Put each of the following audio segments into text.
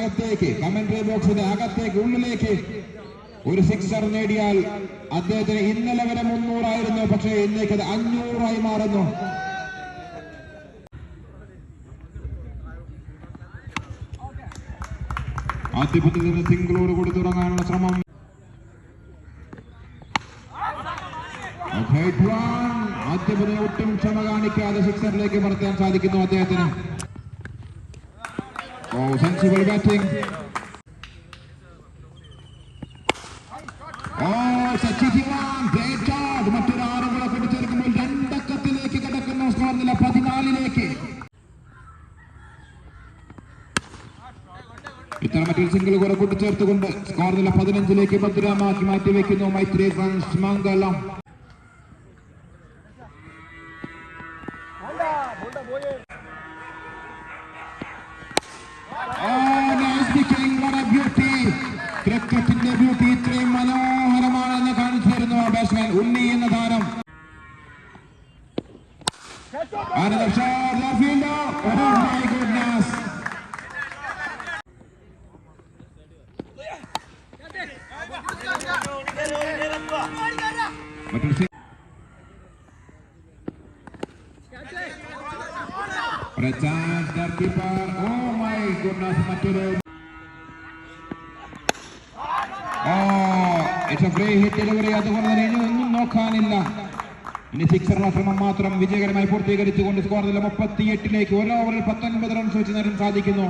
അകത്തേക്ക് കമന്ററി ബോക്സിന്റെ അകത്തേക്ക് ഉള്ളിലേക്ക്. ഒരു സിക്സർ നേടിയാൽ അദ്ദേഹത്തിന് ഇന്നലെ വരെ മുന്നൂറായിരുന്നു പക്ഷേ ഇന്നേക്ക് അത് അഞ്ഞൂറായി മാറുന്നു. ആദ്യപത്തിൽ സിംഗിളോട് കൂടി തുടങ്ങാനുള്ള ശ്രമം. ആദ്യപതിനെ ഒട്ടും ക്ഷമ കാണിക്കാതെ സിക്സറിലേക്ക് പറത്താൻ സാധിക്കുന്നു അദ്ദേഹത്തിന്. ഓ സെൻസിബിൾ ബാറ്റിംഗ് ഓ സച്ചി ധിവാൻ ഗ്രേറ്റ് ഷോട്ട് മറ്റൊരു ആറുകളെ കൂട്ടിച്ചേർക്കുമ്പോൾ രണ്ടക്കത്തിലേക്ക് കിടക്കുന്ന. സ്കോർ നില പതിനാലിലേക്ക്. ഇത്തരം മറ്റൊരു സിംഗിൾ കൂടെ കൂട്ടിച്ചേർത്തുകൊണ്ട് സ്കോർ നില പതിനഞ്ചിലേക്ക് ഭദ്രമാക്കി മാറ്റിവെക്കുന്നു. Maithri friends Mangalam ബാറ്റ്സ്മാൻ ഉണ്ണി എന്ന താരം Another shot, left fielder. Oh my goodness. മറ്റൊരു സി- ഒരു chance, their keeper. Oh my goodness, മറ്റൊരു Delivery അതുകൊണ്ട് തന്നെ ഇനി ഒന്നും നോക്കാനില്ല. ഇനി സിക്സർ ശ്രമം മാത്രം വിജയകരമായി പൂർത്തീകരിച്ചുകൊണ്ട് സ്കോർ നില മുപ്പത്തിയെട്ടിലേക്ക് ഒരു ഓവറിൽ പത്തൊൻപത് റൺസ് വെച്ച് നേടാൻ സാധിക്കുന്നു.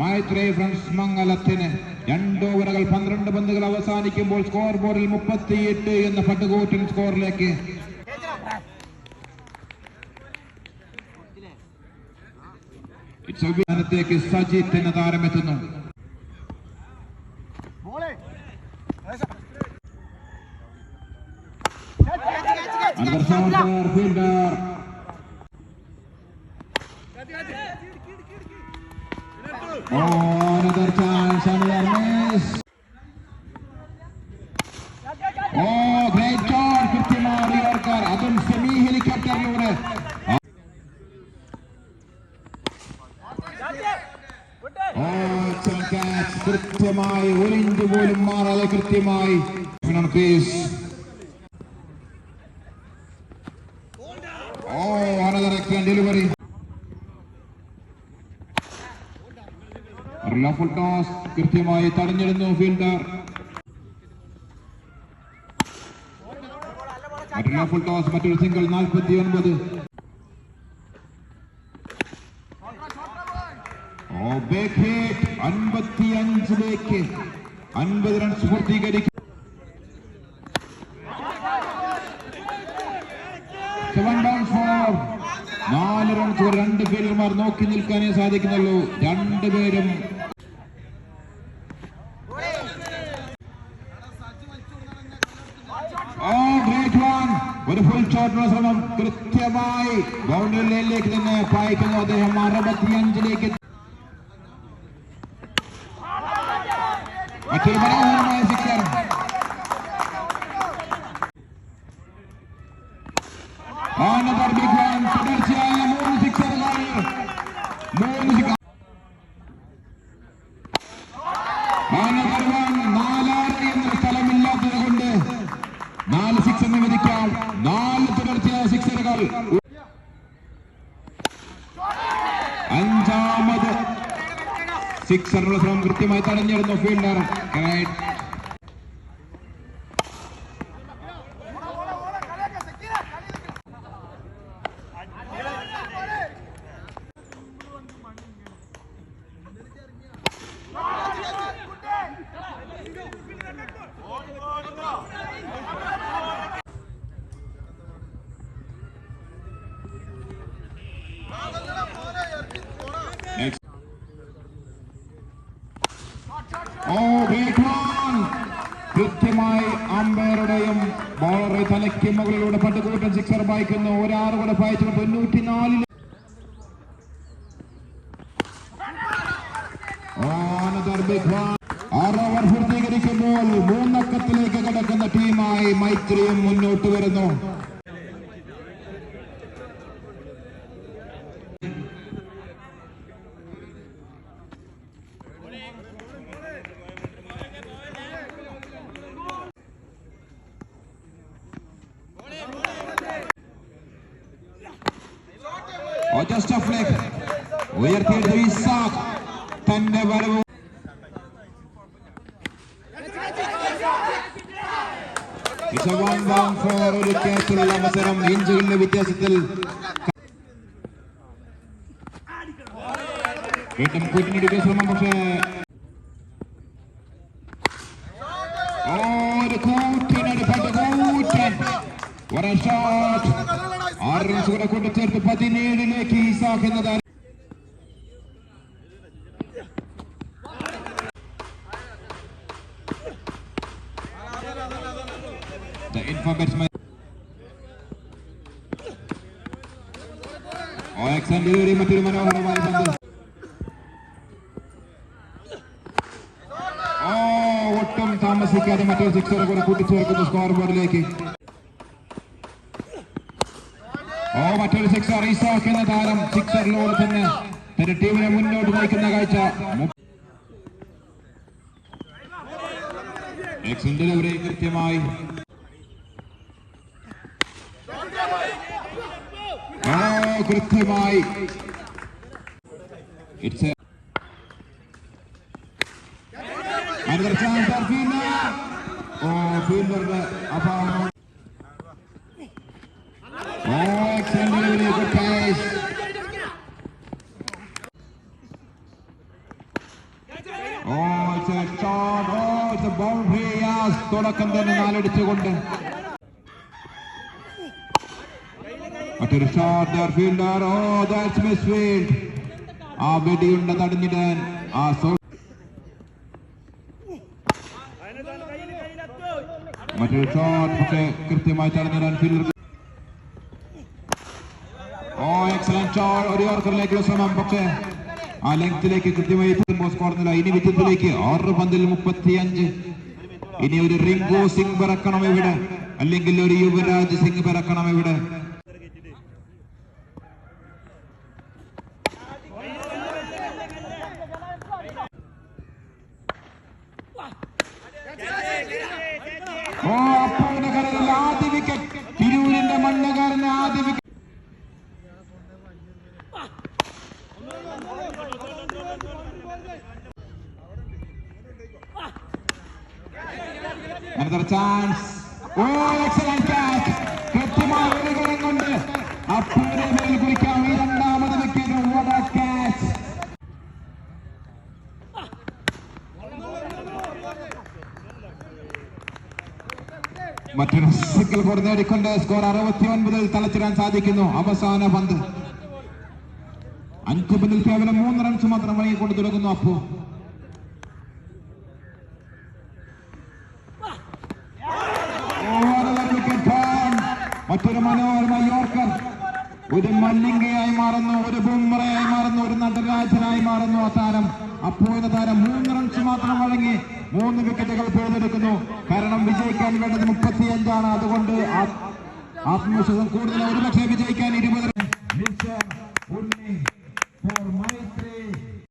മൈത്രേ ഫ്രണ്ട്സ് മംഗലത്തിന് രണ്ട് ഓവറുകൾ പന്ത്രണ്ട് പന്തുകൾ അവസാനിക്കുമ്പോൾ സ്കോർ ബോർഡിൽ മുപ്പത്തിയെട്ട് എന്ന പട്ടുകൂറ്റൻ സ്കോറിലേക്ക് സജിത്ത് എന്ന താരം എത്തുന്നു Another shot for fielder. Oh, another chance, another miss. Oh, great shot, കൃത്യമായി യോർക്കർ അതും സെമി ഹെലികോപ്റ്ററിലൂടെ. കൃത്യമായി ഒരു ഇഞ്ച് പോലും മാറാതെ കൃത്യമായി crease oh another excellent delivery. Full toss കൃത്യമായി തടഞ്ഞിരുന്നു ഫീൽഡർ. ഫുൾ ടോസ് മറ്റൊരു സിംഗിൾ നാൽപ്പത്തി ഒൻപത് അഞ്ചിലേക്ക് അൻപത് റൺസ് പൂർത്തീകരിക്കും നാല് റൺസ് രണ്ട് ഫീൽഡർമാർ നോക്കി നിൽക്കാനേ സാധിക്കുന്നുള്ളൂ. രണ്ടുപേരും ഓ ഗ്രേറ്റ് വൺ ഒരു ഫുൾ ഷോട്ടിനുള്ള ശ്രമം കൃത്യമായി ബൗണ്ടറി ലൈനിലേക്ക് തന്നെ പായിക്കുന്നു. അദ്ദേഹം അറുപത്തിയഞ്ചിലേക്ക് അഞ്ചാമത് സിക്സറിനുള്ള ശ്രമം കൃത്യമായി തടഞ്ഞിരുന്നു fielder right Next. Oh great one കൃത്യമായി അമ്പയറുടെയും ബോളർ തലയ്ക്ക് മുകളിലൂടെ പട്ടുകൂട്ടൻ സിക്സർ പായിക്കുന്നു ഒരാറ് കൂടെ പായിച്ചു തൊണ്ണൂറ്റിനാലിൽ ഓവർ പൂർത്തീകരിക്കുമ്പോൾ മൂന്നക്കത്തിലേക്ക് കടക്കുന്ന ടീമായി മൈത്രിയും മുന്നോട്ട് വരുന്നു. ഉയർത്തിയെടുത്ത ഇസാഖ് തന്റെ വരവ്. ഒരു ക്യാച്ചിലുള്ള അവസരം. ഇഞ്ചുകളുടെ വ്യത്യാസത്തിൽ വീണ്ടും കൂട്ടിനെടുക്കുക ശ്രമം. പക്ഷേ ഓ, ഒരു കൂറ്റനടിപ്പട്ട കൂറ്റൻ ഒരു ഷോട്ട് ആറ് റൺസ് കൂടെ കൂട്ടിച്ചേർത്ത് പതിനേഴിലേക്ക് ഈസാഖ് എന്ന താരം. The ഓ എക്സലന്റ് ഡെലിവറി മറ്റൊരു മനോഹരമായ ഓ ഒട്ടും താമസിക്കാതെ മറ്റൊരു സിക്സർ കൂടെ കൂട്ടിച്ചേർക്കുന്നു സ്കോർ ബോർഡിലേക്ക് ഓ മറ്റൊരു സിക്സർ ഈസാഖ് എന്ന താരം സിക്സറിലൂടെ തന്നെ തന്റെ ടീമിനെ മുന്നോട്ട് നയിക്കുന്ന കാഴ്ച. ഡെലിവറി കൃത്യമായി ഓ കൃത്യമായി. It's another chance for fielder അഭാവം. ഓ excellent delivery good pass oh it's a shot oh it's a boundary യാസ് തുടക്കം തന്നെ നാലടിച്ചുകൊണ്ട്. മറ്റൊരു fielder. Oh that's miss field. ആ വെടിയുണ്ട് തടഞ്ഞിടാൻ ആ സോ മറ്റൊരു ഷോട്ട് പക്ഷേ കൃത്യമായി തടഞ്ഞിടാൻ ഫീൽഡർ ഓ എക്സലന്റ് ഷോട്ട് ഒരു ഓർക്കറിലേക്കുള്ള ശ്രമം. പക്ഷേ ആ ലെങ്ത്തിലേക്ക് കൃത്യമായി എത്തുമ്പോൾ സ്കോർ നില ഇനി വിജയത്തിലേക്ക് ആറ് പന്തിൽ മുപ്പത്തിയഞ്ച്. ഇനി ഒരു റിങ്കു സിംഗ് പിറക്കണം ഇവിടെ. അല്ലെങ്കിൽ ഒരു യുവരാജ് സിംഗ് പിറക്കണം ഇവിടെ. Another chance. Oh excellent catch കൃത്യമായ ഒരു ഗുണം കൊണ്ട് അപ്പുവിനെ മേൽ കുറിക്കാം ഈ രണ്ടാമത് വിക്കറ്റ് catch. മറ്റൊരു സിക്കിൾ കൂടെ നേടിക്കൊണ്ട് സ്കോർ അറുപത്തി ഒൻപതിൽ തലച്ചിടാൻ സാധിക്കുന്നു. അവസാന പന്ത്. അഞ്ച് പന്തിൽ കേവലം മൂന്ന് റൺസ് മാത്രം വഴങ്ങിക്കൊണ്ട് തുടങ്ങുന്നു അപ്പു ഓവറുകൾ wicket down. മറ്റൊരു മനോഹരമായ യോർക്കർ ഒരു മല്ലിംഗയായി മാറുന്നു ഒരു ബുംറയായി മാറുന്നു ഒരു നടരാജനായി മാറുന്നു ആ താരം. അപ്പോഴത്തെ താരം മൂന്ന് റൺസ് മാത്രം വഴങ്ങി മൂന്ന് വിക്കറ്റുകൾ പിഴുതെടുക്കുന്നു കാരണം വിജയിക്കാൻ വേണ്ടത് മുപ്പത്തിയഞ്ചാണ്. അതുകൊണ്ട് ആത്മവിശ്വാസം കൂടുതൽ ഒരുപക്ഷെ വിജയിക്കാൻ ഇരുപത്